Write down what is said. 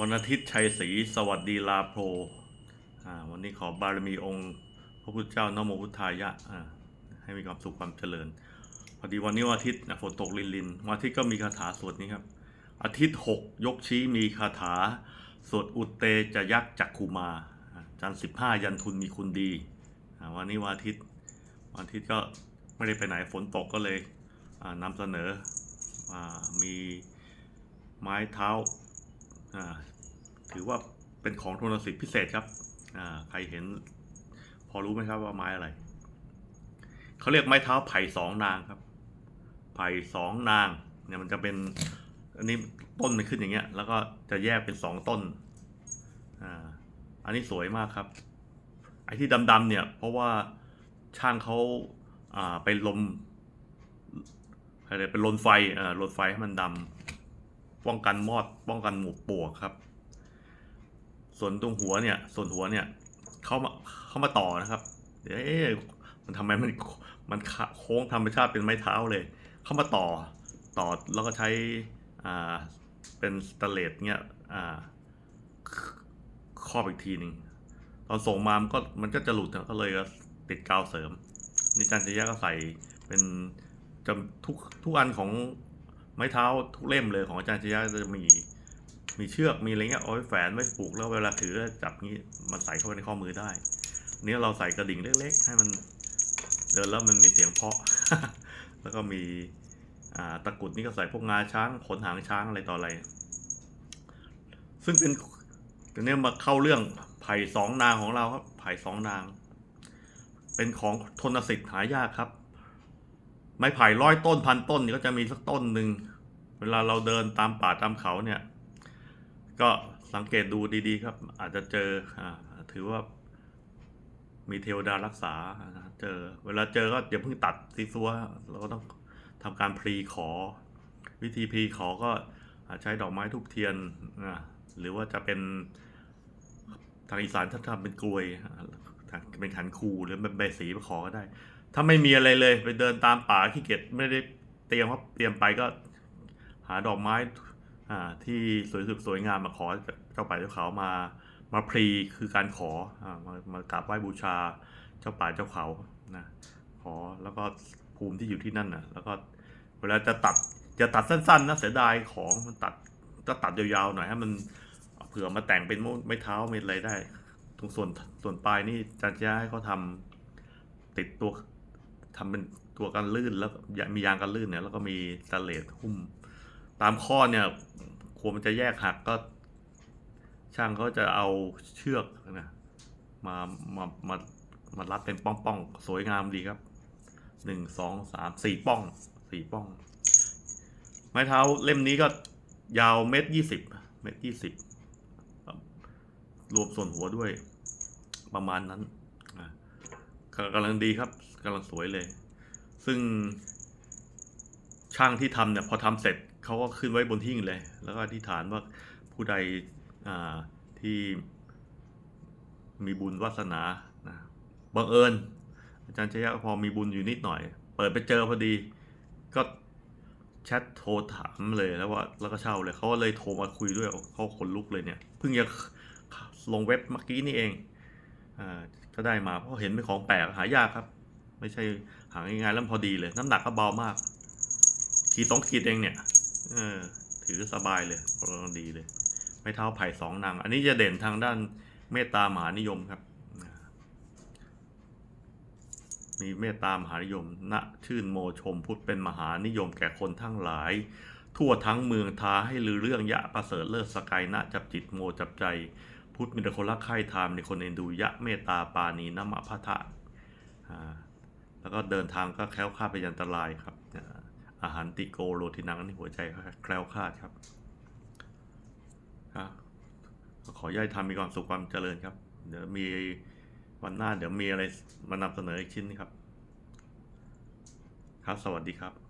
วันอาทิตย์ชัยศรีสวัสดีลาโพรวันนี้ขอบารมีองค์พระพุทธเจ้านโมพุทธายะให้มีความสุขความเจริญ พอดีวันนี้วันอาทิตย์ฝนตกลินลินวันอาทิตย์ก็มีคาถาสวดนี้ครับ อาทิตย์หกยกชี้มีคาถา สวดอุตเตจะยักษ์จักขุมาจันทร์สิบห้ายันทุนมีคุณดี วันนี้วันอาทิตย์วันอาทิตย์ก็ไม่ได้ไปไหนฝนตกก็เลยอ่านำเสนออมีไม้เท้า ถือว่าเป็นของโทนสิทธิ์พิเศษครับใครเห็น พอรู้ไหมครับว่าไม้อะไร เขาเรียกไม้เท้าไผ่สองนางครับ ไผ่สองนางเนี่ยมันจะเป็น อันนี้ต้นมันขึ้นอย่างเงี้ย แล้วก็จะแยกเป็นสองต้น อ่า อันนี้สวยมากครับ ไอ้ที่ดำๆเนี่ย เพราะว่าช่างเขาอ่าไปลมอะไรเป็นลนไฟอ่าลนไฟให้มันดำ ป้องกันมอด ป้องกันหมูปวกครับ ส่วนตรงหัวเนี่ย ส่วนหัวเนี่ย เขามาเขามาต่อนะครับ เดี๋ยวเอ๊ะมันทำไมมันมันโค้งธรรมชาติเป็นไม้เท้าเลย เขามาต่อต่อแล้วก็ใช้อ่าเป็นสเตเลสเนี่ยอ่าครอบอีกทีหนึ่งตอนส่งมามันก็มันก็จะหลุดก็เลยก็ติดกาวเสริมนี่จันทยะก็ใส่เป็นจะทุกทุกอันของ ไม้เท้าทุกเล่มเลยของอาจารย์ชยะจะมีมีเชือกมีอะไรเงี้ยเอาไว้แฝนไว้ผูกแล้วเวลาถือจับงี้มันใส่เข้าไปในข้อมือได้อันนี้เราใส่กระดิ่งเล็กๆ ให้มันเดินแล้วมันมีเสียงเพาะ แล้วก็มีตะกรุดนี่ก็ใส่พวกงาช้างขนหางช้างอะไรต่ออะไร ซึ่งเป็นตอนนี้มาเข้าเรื่องไผ่สองนางของเราครับไผ่สองนาง เป็นของทนสิทธิ์หายากครับ ไม้ไผ่ร้อยต้นพันต้นนี่ก็จะมีสักต้นหนึ่งเวลาเราเดินตามป่าตามเขาเนี่ย ก็สังเกตดูดีๆครับ อาจจะเจออถือว่ามีเทวดารักษาเจอ เวลาเจอก็อย่าเพิ่งตัดซีซัวเราก็ต้องทำการพลีขอ วิธีพลีขอก็อาจใช้ดอกไม้ทูบเทียนนะหรือว่าจะเป็นทางอีสานถ้าทำเป็นกลวยเป็นขันคูหรือเป็นใบสีมาขอก็ได้ ถ้าไม่มีอะไรเลยไปเดินตามป่าขี้เกียจไม่ได้เตรียมครับเตรียมไปก็ หาดอกไม้อ่าที่สวยสุดสวยงามมาขอเจ้าป่าเจ้าเขามา มาพรีคือการขออ่ามามากราบไหว้บูชาเจ้าป่าเจ้าเขานะขอแล้วก็ภูมิที่อยู่ที่นั่นนะแล้วก็เวลาจะตัดจะตัดสั้นๆนะเสียดายของมันตัดก็ตัดยาวๆหน่อยให้มันเผื่อมาแต่งเป็นไม้เท้าเป็นอะไรได้ตรงส่วนส่วนปลายนี่จันจะให้เขาทำติดตัว ทำเป็นตัวกันลื่นแล้วมียางกันลื่นเนี่ยแล้วก็มีสเลตหุ้ม ตามข้อเนี่ยควรมันจะแยกหักก็ ช่างเขาจะเอาเชือกนะมามามามารัดเป็นป้องๆสวยงามดีครับหนึ่งสองสามสี่ป้องสี่ป้อง ไม้เท้าเล่มนี้ก็ยาวเมตรยี่สิบเมตรยี่สิบรวมส่วนหัวด้วยประมาณนั้น กำลังดีครับกำลังสวยเลย ซึ่งช่างที่ทำเนี่ยพอทำเสร็จเขาก็ขึ้นไว้บนหิ้งเลย แล้วก็อธิษฐานว่าผู้ใดอ่าที่มีบุญวาสนานะบังเอิญ อาจารย์ชยะพอมีบุญอยู่นิดหน่อย เปิดไปเจอพอดี ก็แชทโทรถามเลยแล้วว่าแล้วก็เช่าเลยเขาก็เลยโทรมาคุยด้วยเขาขนลุกเลยเนี่ย เพิ่งจะลงเว็บเมื่อกี้นี่เอง ก็ได้มาเพราะเห็นเป็นของแปลกหายากครับ ไม่ใช่หาง่ายๆแล้วพอดีเลย น้ำหนักก็เบามาก ขีดสองขีดเองเนี่ยเออถือสบายเลยกำลังดีเลย ไม่เท่าไผ่สองนาง อันนี้จะเด่นทางด้านเมตตามหานิยมครับ มีเมตตามหานิยมณชื่นโมชมพุทธเป็นมหานิยมแก่คนทั้งหลาย ทั่วทั้งเมืองทาให้ลือเรื่องยะประเสริฐเลิศสกายณจับจิตโมจับใจ พุทธมีแต่คนรักใคร่ทามในคนเอ็นดูยะเมตตาปานีนัมะพะทะแล้วก็เดินทางก็แคล้วคลาดไปยันตรายครับอาหารติโกโรทินังนี่หัวใจแคล้วคลาดครับครับขอย้ายทำมีความสุขความเจริญครับ เดี๋ยวมีวันหน้าเดี๋ยวมีอะไรมานำเสนออีกชิ้นครับ ครับ สวัสดีครับ